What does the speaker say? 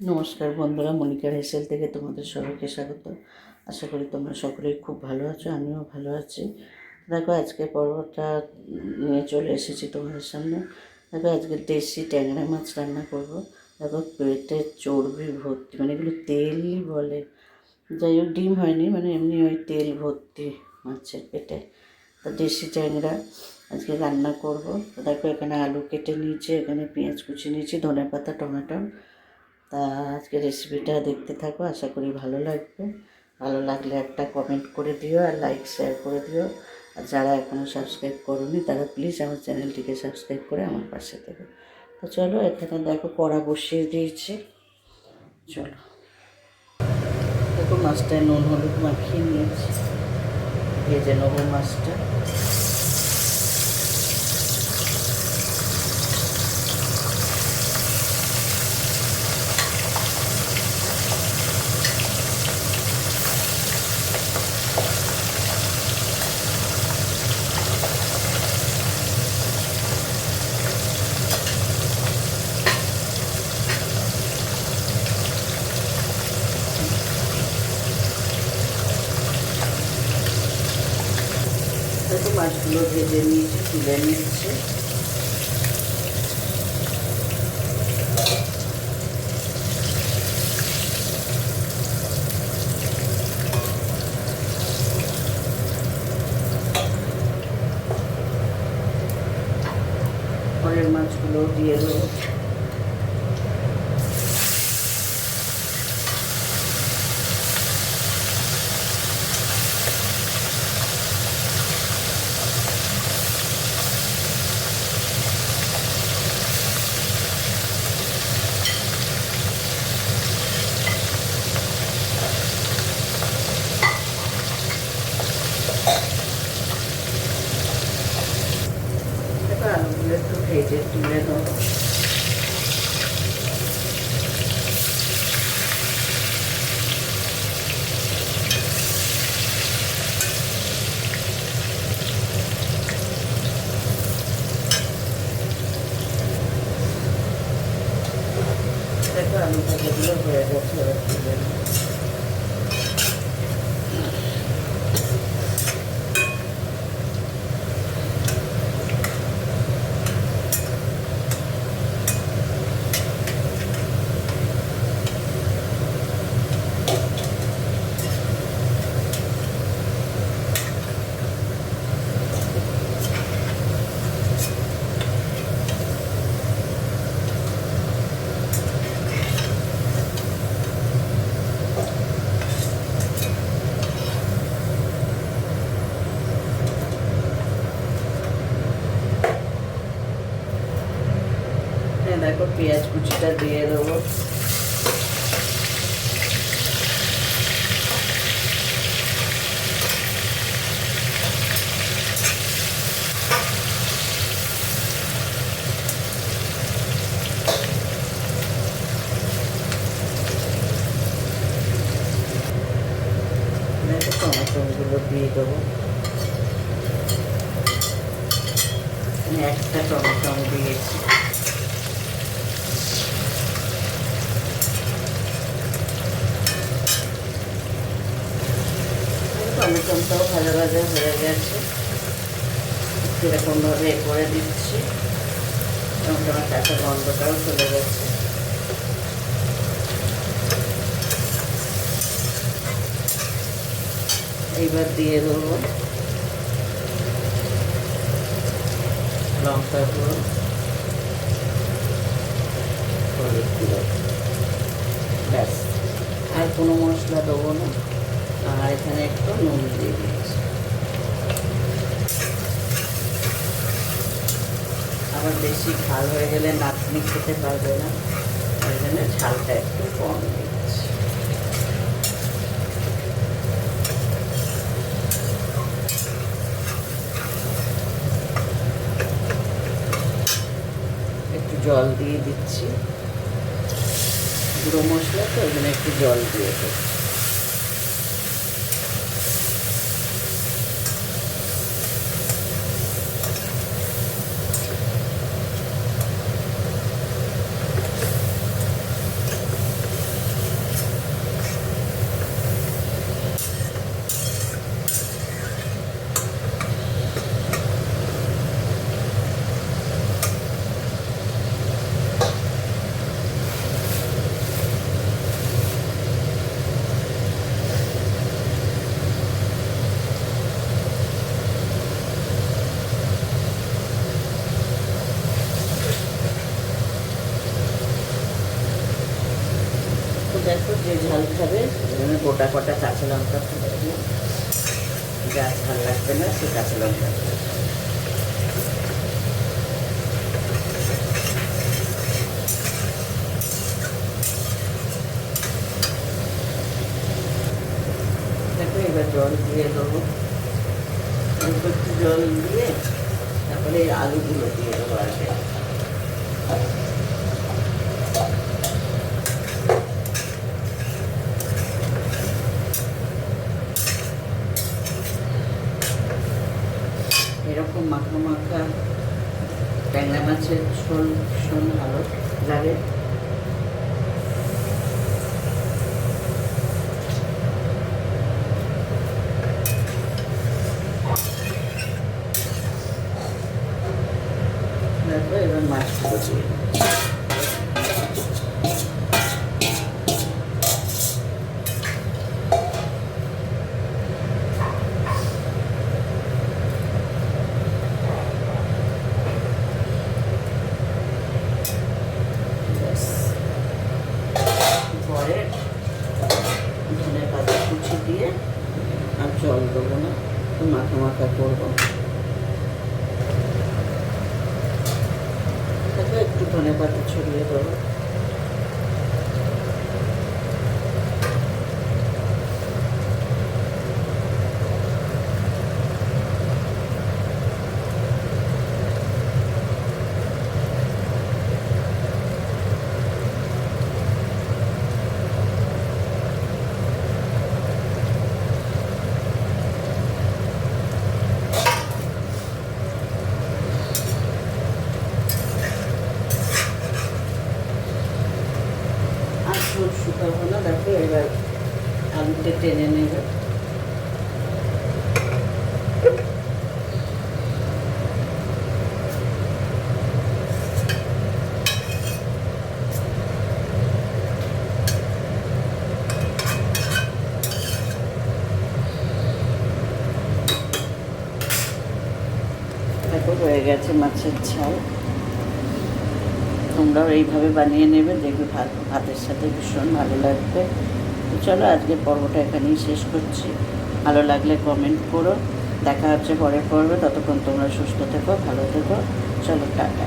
নমস্কার বন্ধুরা মনিকার হেসেল থেকে তোমাদের সবাইকে স্বাগত। আশা করি তোমরা সকলেই খুব ভালো আছো, আমিও ভালো আছি। দেখো আজকে পর্বটা নিয়ে চলে এসেছি তোমাদের সামনে। দেখো, আজকে দেশি ট্যাংরা মাছ রান্না করব। দেখো, পেটে চর্বি ভর্তি মানে এগুলো তেলই বলে। যাই হোক, ডিম হয়নি মানে এমনি ওই তেল ভর্তি মাছের পেটে। তা দেশি ট্যাংরা আজকে রান্না করব। দেখো, এখানে আলু কেটে নিয়েছি, এখানে পেঁয়াজ কুচি নিয়েছি ধনে পাতা টমেটো তা আজকে রেসিপিটা দেখতে থাকো, আশা করি ভালো লাগবে। ভালো লাগলে একটা কমেন্ট করে দিও আর লাইক শেয়ার করে দিও। আর যারা এখনও সাবস্ক্রাইব করোনি, তারা প্লিজ আমার চ্যানেলটিকে সাবস্ক্রাইব করে আমার পাশে দেবে তো চলো, এখানে দেখো কড়া বসিয়ে দিয়েছি। চলো। দেখো মাছটায় নুন, হলুদ মাখিয়ে নিয়েছি। ভেজে নেব মাছটা দেখো মাছগুলো ভেজে নিয়েছি তুলে নিয়েছি। পরের মাছগুলো দিয়ে দেবো। আলুগুলো একটু ভেজে তুলে দেবো দেখো আলু ভাজাগুলো হয়ে গেছে এবার তুলে নেব। হ্যাঁ দেখো পেঁয়াজ কুচিটা দিয়ে দেবো। টমেটোগুলো দিয়ে দেবো। একটা টমেটো দিয়েছি। টমেটোটাও ভাজা ভাজা হয়ে গেছে। সেরকমভাবে করে দিচ্ছি তোমার কাঁচা গন্ধটাও চলে গেছে। এইবার দিয়ে দেবো। লঙ্কা গুঁড়ো। গুঁড়ো। ব্যাস। আর কোনো মশলা দেবো না। আর এখানে একটু নুন দিয়ে দিয়েছি আবার বেশি ঝাল হয়ে গেলে নাতনি খেতে পারবে না ওই জন্য ঝালটা একটু কম দিচ্ছি। একটু জল দিয়ে দিচ্ছি। গুঁড়ো মশলা তো, ওই একটু জল দিয়ে দেবো তো দেখো যে ঝাল খাবে এখানে গোটা কটা কাঁচা লঙ্কা ফেলে যা ঝাল লাগবে না, সে কাঁচা লঙ্কা। দেখো, এবার জল দিয়ে দেবো। একটু জল দিয়ে তারপরে আলুগুলো দিয়ে দেবো আগে এরকম মাখা মাখা ট্যাংরা মাছের শোল ভীষণ ভালো লাগে। এবার দিই। ব্যাস। পরে ধনে পাতা কুচি দিয়ে আর জল দেবো না একটু মাথা মাখা করব। একটু ধনে পাতা ছড়িয়ে দেবো আর না দেখো এবার আলুতে টেনে নেবে। হয়ে গেছে মাছের ঝাল। তোমরাও এইভাবে বানিয়ে নেবে, দেখবে ভাত, ভাতের সাথে ভীষণ ভালো লাগবে। তো চলো আজকের পর্বটা এখানেই শেষ করছি। ভালো লাগলে কমেন্ট করো। দেখা হচ্ছে পরের পর্বে। ততক্ষণ তোমরা সুস্থ থেকো, ভালো থেকো। চলো, টাটা।